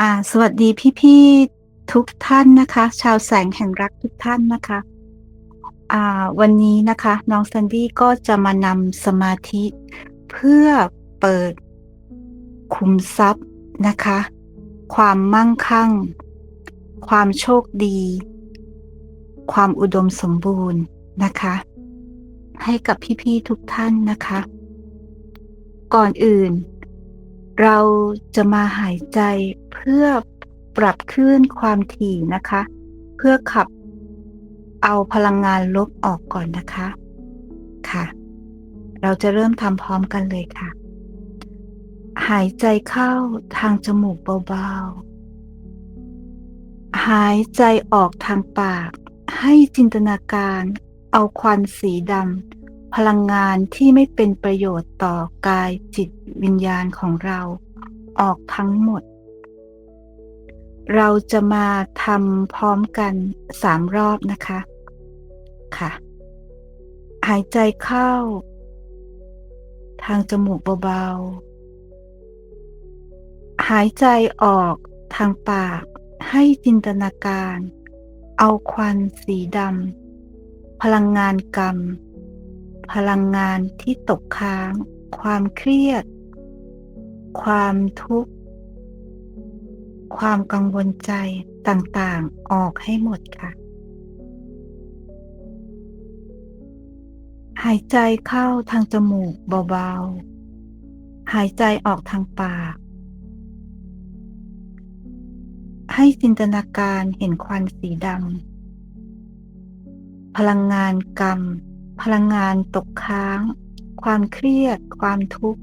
อ่า สวัสดีพี่ๆทุกท่านนะคะ ชาวแสงแห่งรักทุกท่านนะคะ อ่า วันนี้นะคะ น้องซันดี้ก็จะมานำสมาธิเพื่อเปิดขุมทรัพย์นะคะ ความมั่งคั่ง ความโชคดี ความอุดมสมบูรณ์นะคะ ให้กับพี่ๆทุกท่านนะคะ ก่อนอื่น เราจะมาหายใจเพื่อปรับคลื่นความถี่นะคะ เพื่อขับเอาพลังงานลบออกก่อนนะคะ ค่ะ เราจะเริ่มทำพร้อมกันเลยค่ะ หายใจเข้าทางจมูกเบาๆ หายใจออกทางปาก ให้จินตนาการเอาควันสีดำ พลังงานที่ไม่เป็นประโยชน์ต่อกายจิตวิญญาณของเราออกทั้งหมด เราจะมาทำพร้อมกันสามรอบนะคะ ค่ะ หายใจเข้า ทางจมูกเบาๆ หายใจออกทางปากให้จินตนาการ เอาควันสีดำพลังงานกรรม พลังงานที่ตกค้าง ความเครียด ความทุกข์ ความกังวลใจต่างๆ ออกให้หมดค่ะ หายใจเข้าทางจมูกเบาๆ หายใจออกทางปาก ให้จินตนาการเห็นควันสีดำพลังงานกรรม พลังงานตกค้าง ความเครียด ความทุกข์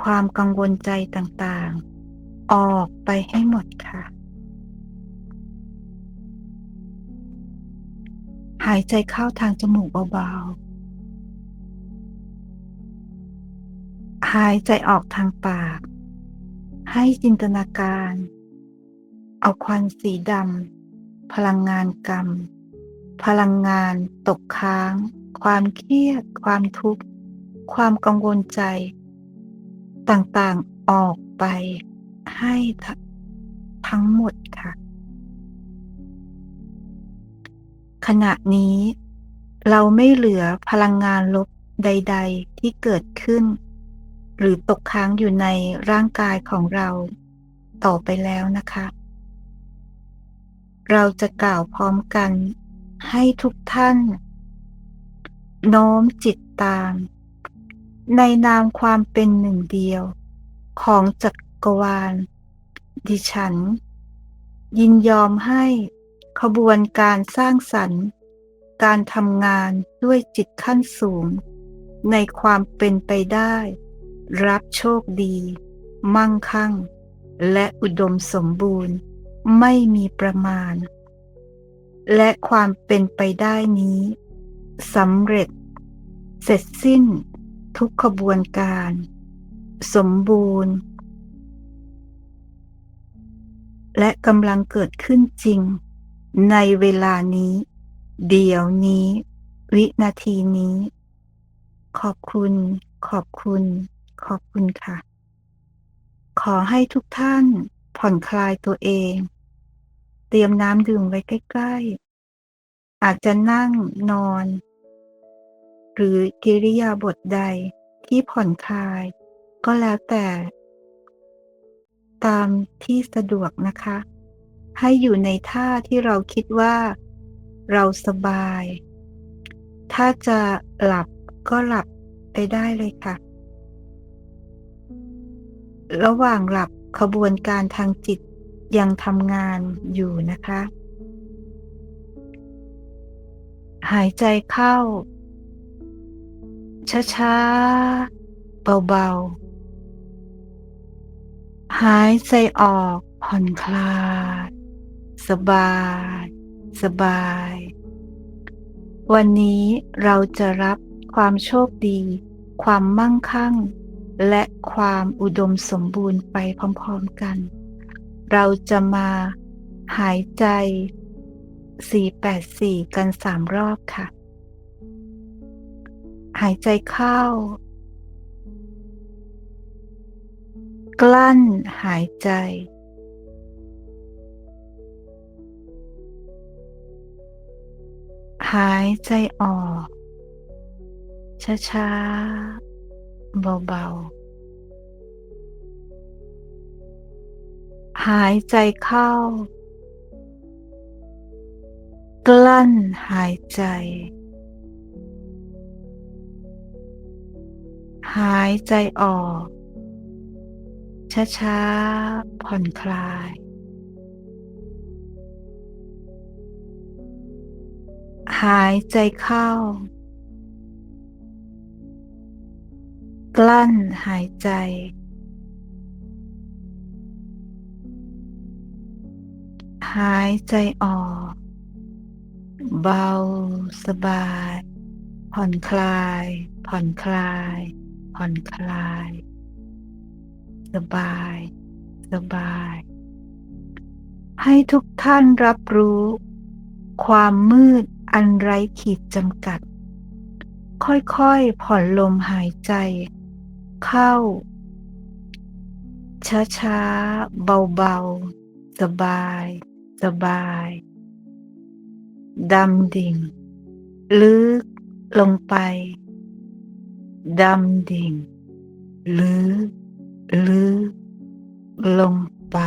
ความกังวลใจต่างๆ ออกไปให้หมดค่ะ หายใจเข้าทางจมูกเบาๆ หายใจออกทางปาก ให้จินตนาการ เอาควันสีดำพลังงานกรรม พลังงานตกค้าง ความเครียด ความทุกข์ ความกังวลใจ ต่างๆออกไปให้ทั้งหมดค่ะ ขณะนี้เราไม่เหลือพลังงานลบใด ๆ ที่เกิดขึ้น หรือตกค้างอยู่ในร่างกายของเราต่อไปแล้วนะคะ เราจะกล่าวพร้อมกัน ให้ทุกท่าน โน้มจิตตาม ในนามความเป็นหนึ่งเดียว ของจักรวาล ดิฉัน ยินยอมให้ขบวนการสร้างสรรค์ การทำงานด้วยจิตขั้นสูง ในความเป็นไปได้ รับโชคดี มั่งคั่ง และอุดมสมบูรณ์ ไม่มีประมาณ และความเป็นไปได้นี้สำเร็จ เสร็จสิ้นทุกขบวนการ สมบูรณ์ และกำลังเกิดขึ้นจริง ในเวลานี้ เดี๋ยวนี้ วินาทีนี้ ขอบคุณ ขอบคุณ ขอบคุณค่ะ ขอให้ทุกท่านผ่อนคลายตัวเอง เตรียมน้ำดื่มไว้ใกล้ ๆ อาจจะนั่งนอน หรือกิริยาบทใดที่ผ่อนคลาย ก็แล้วแต่ ตามที่สะดวกนะคะ ให้อยู่ในท่าที่เราคิดว่าเราสบาย ถ้าจะหลับก็หลับไปได้เลยค่ะ ระหว่างหลับขบวนการทางจิต ยังทำงานอยู่นะคะ หายใจเข้า ช้าๆ เบาๆ หายใจออกผ่อนคลาย สบาย สบาย วันนี้เราจะรับความโชคดี ความมั่งคั่ง และความอุดมสมบูรณ์ไปพร้อมๆกัน เราจะมาหายใจ 484 กันสามรอบค่ะ หายใจเข้า กลั้นหายใจ หายใจออก ช้าๆ เบาๆ หายใจเข้า กลั้นหายใจ หายใจออก ช้าๆ ผ่อนคลาย หายใจเข้า กลั้นหายใจ หายใจออก เบา สบาย ผ่อนคลาย ผ่อนคลาย ผ่อนคลาย สบาย สบาย ให้ทุกท่านรับรู้ ความมืดอันไร้ขีดจำกัด ค่อยๆ ผ่อนลมหายใจ เข้า ช้าๆ เบาๆ สบาย สบายดำดิ่ง ลึกลงไป ดำดิ่ง ลึก ลึก ลงไป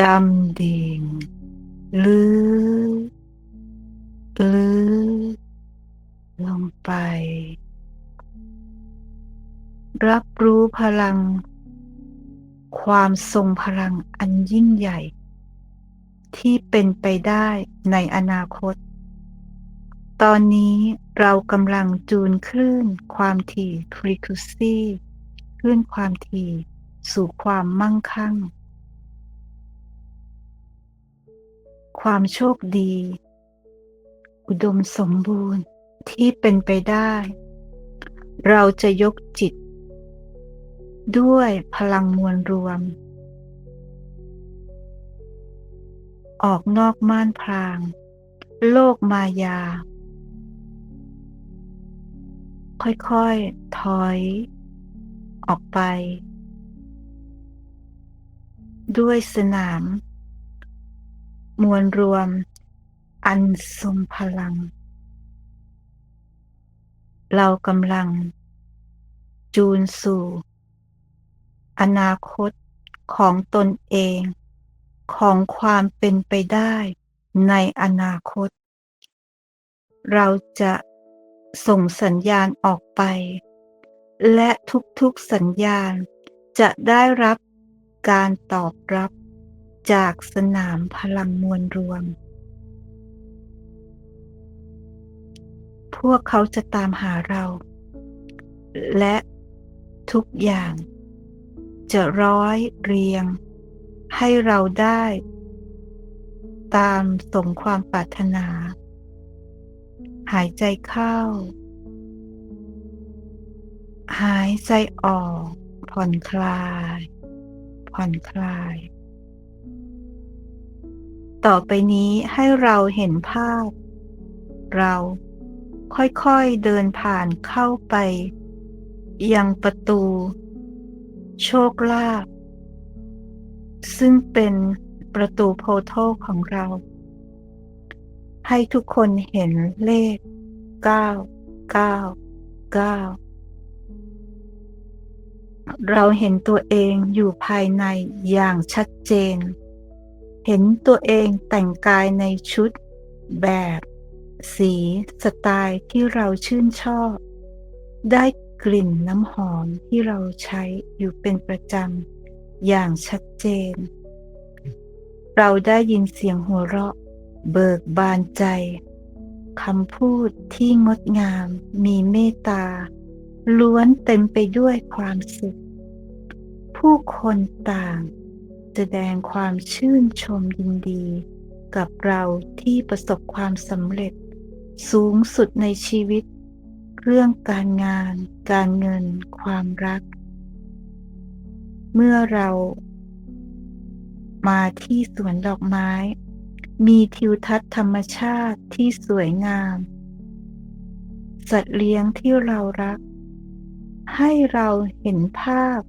ดำดิ่ง ลึก ลึก ลงไป รับรู้พลัง ความทรงพลังอันยิ่งใหญ่ ที่เป็นไปได้ในอนาคต ตอนนี้เรากำลังจูนคลื่นความถี่ frequency คลื่นความถี่สู่ความมั่งคั่ง ความโชคดี อุดมสมบูรณ์ที่เป็นไปได้ เราจะยกจิต ด้วยพลังมวลรวม ออกนอกม่านพราง โลกมายา ค่อยๆ ถอย ออกไป ด้วยสนาม มวลรวม อันทรงพลัง เรากำลัง จูนสู่ อนาคตของตนเอง ของความเป็นไปได้ในอนาคต เราจะส่งสัญญาณออกไป และทุกๆสัญญาณจะได้รับการตอบรับจากสนามพลังมวลรวม พวกเขาจะตามหาเรา และทุกอย่างจะร้อยเรียง ให้เราได้ ตามสมความปรารถนา หายใจเข้า หายใจออก ผ่อนคลาย ผ่อนคลาย ต่อไปนี้ให้เราเห็นภาพ เราค่อยๆเดินผ่านเข้าไป ยังประตู โชคลาภ ซึ่งเป็นประตูโพโทของเรา ให้ทุกคนเห็นเลข 9 9 9 เราเห็นตัวเองอยู่ภายในอย่างชัดเจน เห็นตัวเองแต่งกายในชุด แบบ สีสไตล์ที่เราชื่นชอบ ได้กลิ่นน้ำหอมที่เราใช้อยู่เป็นประจำ อย่างชัดเจน เราได้ยินเสียงหัวเราะ เบิกบานใจคำพูดที่งดงาม มีเมตตา ล้วนเต็มไปด้วยความสุข ผู้คนต่าง แสดงความชื่นชมยินดี กับเราที่ประสบความสำเร็จ สูงสุดในชีวิต เรื่องการงาน การเงิน ความรัก เมื่อเรามาที่สวนดอกไม้ มีทิวทัศน์ธรรมชาติที่สวยงาม สัตว์เลี้ยงที่เรารัก ให้เราเห็นภาพ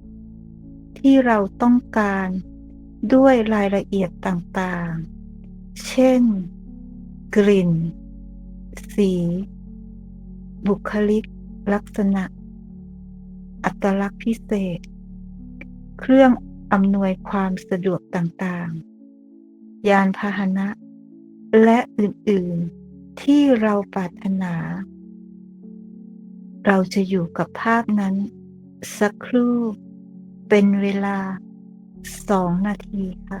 ที่เราต้องการด้วยรายละเอียดต่างๆ เช่น กลิ่น สี บุคลิกลักษณะ อัตลักษณ์พิเศษ เครื่องอำนวยความสะดวกต่างๆ ยานพาหนะ และอื่นๆ ที่เราปรารถนา เราจะอยู่กับภาพนั้น สักครู่ เป็นเวลาสองนาทีค่ะ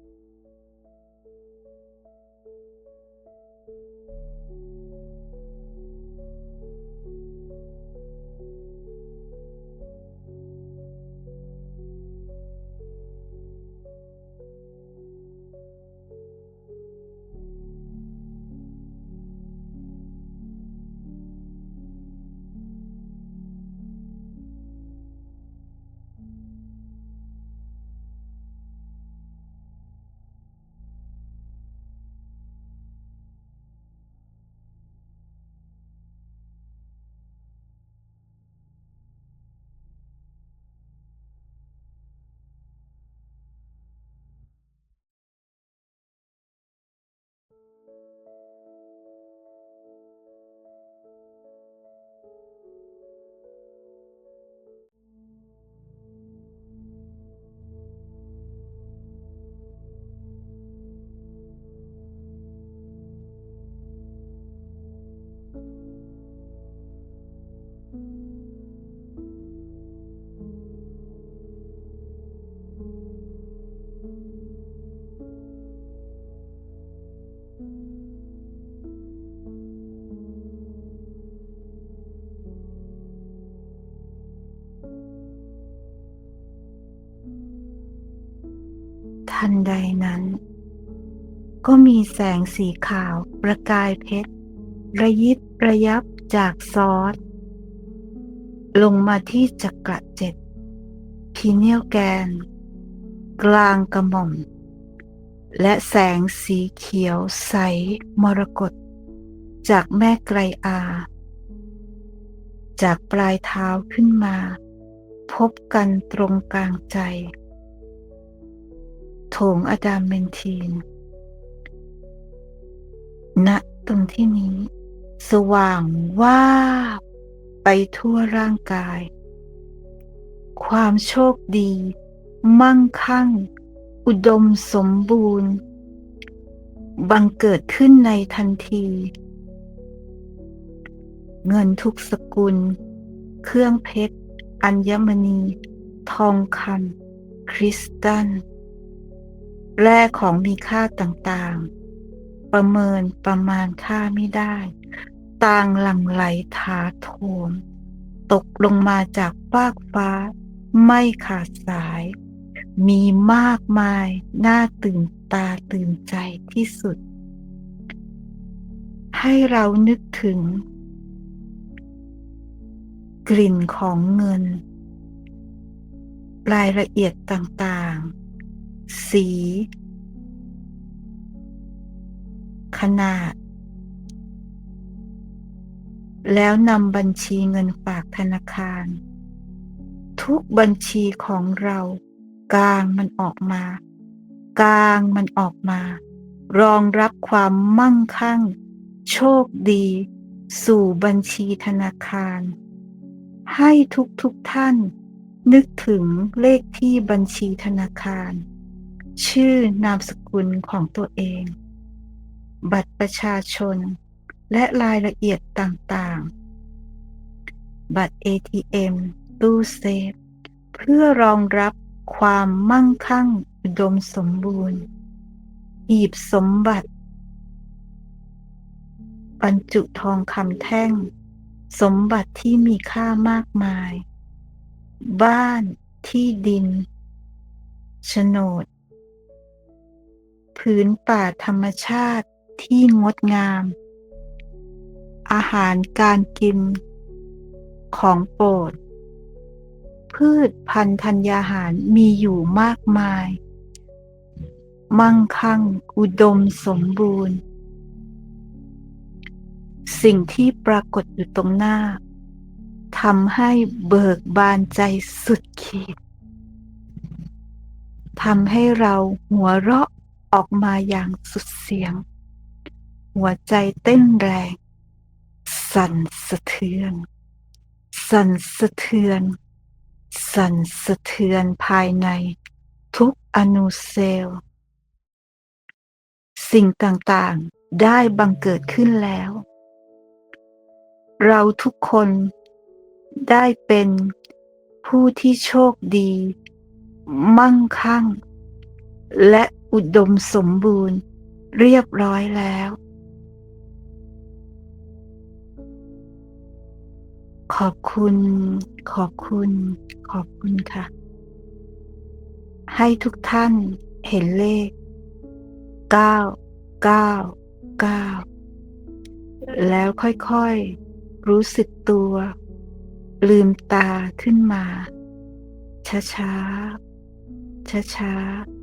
ทันใดนั้น ก็มีแสงสีขาวประกายเพชร ระยิบระยับจากซอส ลงมาที่จักระเจ็ดพีเนียลแกน กลางกระหม่อม และแสงสีเขียวใสมรกตจากแม่ไกรอา จากปลายเท้าขึ้นมา พบกันตรงกลางใจ โถงอดามเมนทีน ณ ตรงที่นี้ สว่างว่า ไปทั่วร่างกาย ความโชคดี มั่งคั่ง อุดมสมบูรณ์ บังเกิดขึ้นในทันที เงินทุกสกุล เครื่องเพชร อัญมณี ทองคำคริสตัล แร่ของมีค่าต่างๆ ประเมินประมาณค่าไม่ได้ ต่างหลั่งไหลถาโถม ตกลงมาจากฟากฟ้า ไม่ขาดสาย มีมากมาย น่าตื่นตาตื่นใจที่สุด ให้เรานึกถึง กลิ่นของเงิน รายละเอียดต่างๆ สี ขนาด แล้วนำบัญชีเงินฝากธนาคาร ทุกบัญชีของเรา กลางมันออกมา กลางมันออกมา รองรับความมั่งคั่ง โชคดี สู่บัญชีธนาคาร ให้ทุกทุกท่านนึกถึงเลขที่บัญชีธนาคาร ชื่อนามสกุลของตัวเอง บัตรประชาชน และรายละเอียดต่างๆ บัตร ATM ตู้เซฟ เพื่อรองรับความมั่งคั่งอุดมสมบูรณ์ หีบสมบัติ บรรจุทองคำแท่ง สมบัติที่มีค่ามากมาย บ้านที่ดินโฉนด พื้นป่าธรรมชาติที่งดงาม อาหารการกิน ของโปรด พืชพันธุ์ธัญญาหารมีอยู่มากมาย มั่งคั่งอุดมสมบูรณ์ สิ่งที่ปรากฏอยู่ตรงหน้าทำให้เบิกบานใจสุดขีดทำให้เราหัวเราะ ออกมาอย่างสุดเสียง หัวใจเต้นแรง สั่นสะเทือน สั่นสะเทือน สั่นสะเทือนภายใน ทุกอนูเซลล์สิ่งต่างๆได้บังเกิดขึ้นแล้ว เราทุกคนได้เป็นผู้ที่โชคดี มั่งคั่ง และ อุดมสมบูรณ์ เรียบร้อยแล้ว ขอบคุณ ขอบคุณ ขอบคุณค่ะ ให้ทุกท่านเห็นเลข 9 9 9 แล้วค่อยๆ รู้สึกตัว ลืมตาขึ้นมา ช้าๆ ช้าๆ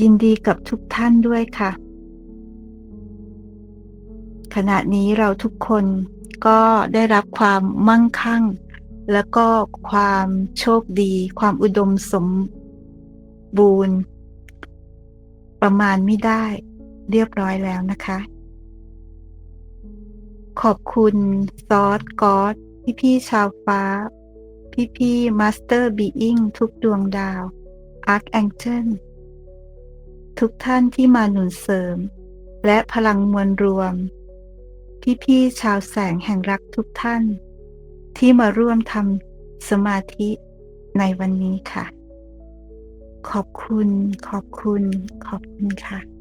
ยินดีกับทุกท่านด้วยค่ะ ขณะนี้เราทุกคนก็ได้รับความมั่งคั่ง แล้วก็ความโชคดี ความอุดมสมบูรณ์ ประมาณไม่ได้เรียบร้อยแล้วนะคะ ขอบคุณซอสกอดพี่พี่ชาวฟ้า พี่พี่มาสเตอร์บีอิงทุกดวงดาวอาร์คแองเจิล ทุกท่านที่มาหนุนเสริม และพลังมวลรวมพี่พี่ๆชาวแสงแห่งรักทุกท่าน ที่มาร่วมทำสมาธิในวันนี้ค่ะ ขอบคุณ ขอบคุณ ขอบคุณค่ะ